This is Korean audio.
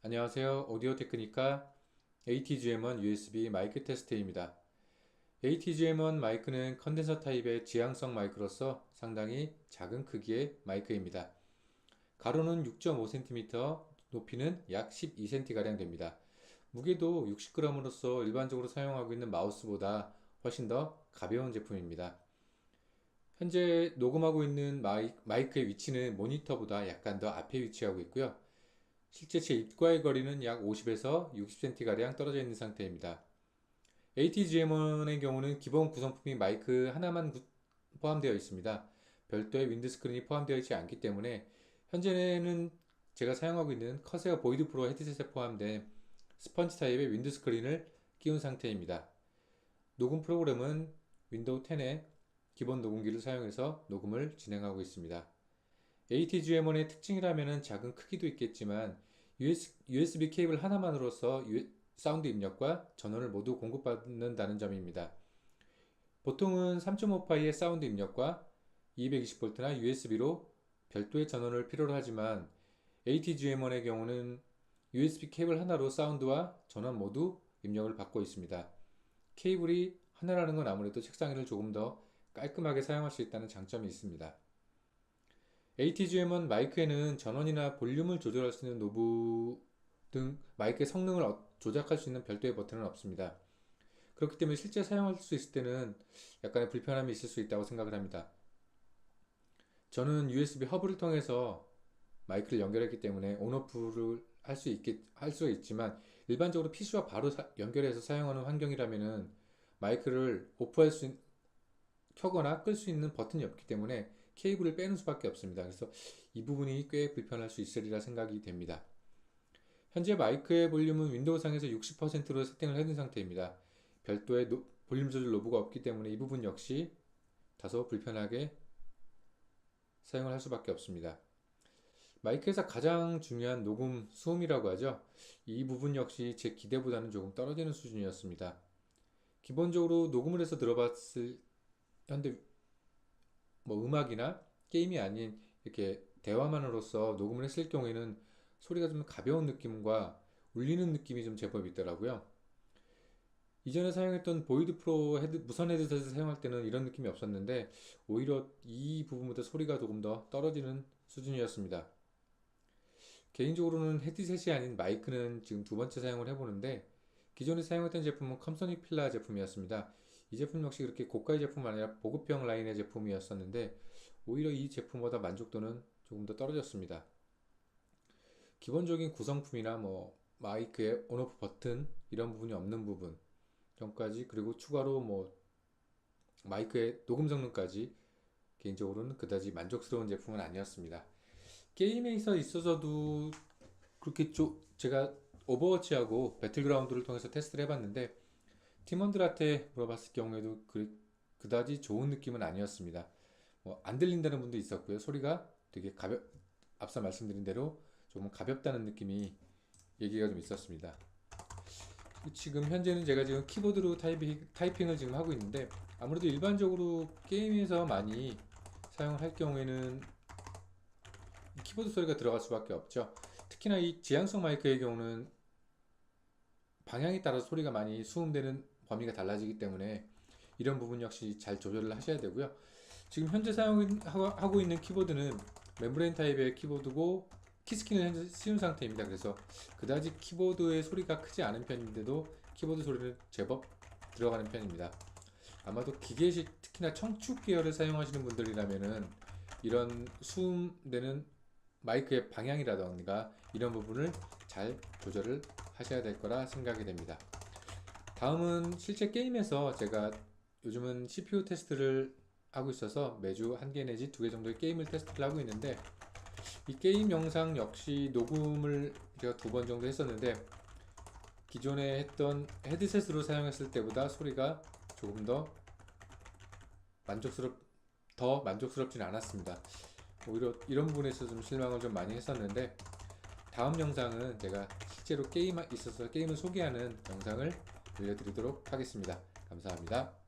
안녕하세요. 오디오 테크니카 ATGM1 USB 마이크 테스트입니다. ATGM1 마이크는 컨덴서 타입의 지향성 마이크로서 상당히 작은 크기의 마이크입니다. 가로는 6.5cm, 높이는 약 12cm가량 됩니다. 무게도 60g으로서 일반적으로 사용하고 있는 마우스보다 훨씬 더 가벼운 제품입니다. 현재 녹음하고 있는 마이, 마이크의 위치는 모니터보다 약간 더 앞에 위치하고 있고요. 실제 제 입과의 거리는 약 50에서 60cm가량 떨어져 있는 상태입니다. ATGM1의 경우는 기본 구성품이 마이크 하나만 구- 포함되어 있습니다. 별도의 윈드스크린이 포함되어 있지 않기 때문에 현재는 제가 사용하고 있는 커세어 보이드 프로 헤드셋에 포함된 스펀지 타입의 윈드스크린을 끼운 상태입니다. 녹음 프로그램은 윈도우 10의 기본 녹음기를 사용해서 녹음을 진행하고 있습니다. ATGM1의 특징이라면 작은 크기도 있겠지만 USB 케이블 하나만으로서 유- 사운드 입력과 전원을 모두 공급받는다는 점입니다. 보통은 3.5파이의 사운드 입력과 220V나 USB로 별도의 전원을 필요로 하지만 ATGM1의 경우는 USB 케이블 하나로 사운드와 전원 모두 입력을 받고 있습니다. 케이블이 하나라는 건 아무래도 책상 위를 조금 더 깔끔하게 사용할 수 있다는 장점이 있습니다. ATGM1 마이크에는 전원이나 볼륨을 조절할 수 있는 노브 등 마이크의 성능을 어- 조작할 수 있는 별도의 버튼은 없습니다. 그렇기 때문에 실제 사용할 수 있을 때는 약간의 불편함이 있을 수 있다고 생각을 합니다. 저는 USB 허브를 통해서 마이크를 연결했기 때문에 온오프를 할 수 있겠, 할 수가 있지만 일반적으로 PC와 바로 사- 연결해서 사용하는 환경이라면은 마이크를 오프할 수, 있- 켜거나 끌 수 있는 버튼이 없기 때문에 케이블을 빼는 수밖에 없습니다. 그래서 이 부분이 꽤 불편할 수 있으리라 생각이 됩니다. 현재 마이크의 볼륨은 윈도우상에서 60%로 세팅을 해둔 상태입니다. 별도의 노- 볼륨 조절 노브가 없기 때문에 이 부분 역시 다소 불편하게 사용을 할 수밖에 없습니다. 마이크에서 가장 중요한 녹음 수음이라고 하죠. 이 부분 역시 제 기대보다는 조금 떨어지는 수준이었습니다. 기본적으로 녹음을 해서 들어봤을 현대 뭐 음악이나 게임이 아닌 이렇게 대화만으로서 녹음을 했을 경우에는 소리가 좀 가벼운 느낌과 울리는 느낌이 좀 제법 있더라고요. 이전에 사용했던 보이드 프로 헤드, 무선 헤드셋을 사용할 때는 이런 느낌이 없었는데 오히려 이 부분보다 소리가 조금 더 떨어지는 수준이었습니다. 개인적으로는 헤드셋이 아닌 마이크는 지금 두 번째 사용을 해보는데 기존에 사용했던 제품은 컴소닉 필라 제품이었습니다. 이 제품 역시 그렇게 고가의 제품 아니라 보급형 라인의 제품이었었는데 오히려 이 제품보다 만족도는 조금 더 떨어졌습니다. 기본적인 구성품이나 뭐 마이크의 온오프 버튼 이런 부분이 없는 부분 전까지 그리고 추가로 뭐 마이크의 녹음 성능까지 개인적으로는 그다지 만족스러운 제품은 아니었습니다. 게임에 있어 있어서도 그렇게 좀 제가 오버워치하고 배틀그라운드를 통해서 테스트를 해봤는데 팀원들한테 물어봤을 경우에도 그, 그다지 좋은 느낌은 아니었습니다. 뭐 안 들린다는 분도 있었고요. 소리가 되게 가볍, 앞서 말씀드린 대로 조금 가볍다는 느낌이 얘기가 좀 있었습니다. 지금 현재는 제가 지금 키보드로 타이핑, 타이핑을 지금 하고 있는데 아무래도 일반적으로 게임에서 많이 사용할 경우에는 이 키보드 소리가 들어갈 수밖에 없죠. 특히나 이 지향성 마이크의 경우는 방향에 따라 소리가 많이 수음되는 범위가 달라지기 때문에 이런 부분 역시 잘 조절을 하셔야 되고요. 지금 현재 사용하고 있는 키보드는 멤브레인 타입의 키보드고 키스킨을 현재 씌운 상태입니다. 그래서 그다지 키보드의 소리가 크지 않은 편인데도 키보드 소리는 제법 들어가는 편입니다. 아마도 기계식 특히나 청축 계열을 사용하시는 분들이라면은 이런 수음되는 마이크의 방향이라던가 이런 부분을 잘 조절을 하셔야 될 거라 생각이 됩니다. 다음은 실제 게임에서 제가 요즘은 CPU 테스트를 하고 있어서 매주 한 개 내지 두 개 정도의 게임을 테스트를 하고 있는데 이 게임 영상 역시 녹음을 제가 두 번 정도 했었는데 기존에 했던 헤드셋으로 사용했을 때보다 소리가 조금 더 만족스럽 더 만족스럽진 않았습니다. 오히려 이런 부분에서 좀 실망을 좀 많이 했었는데 다음 영상은 제가 실제로 게임 있어서 게임을 소개하는 영상을 올려드리도록 하겠습니다. 감사합니다.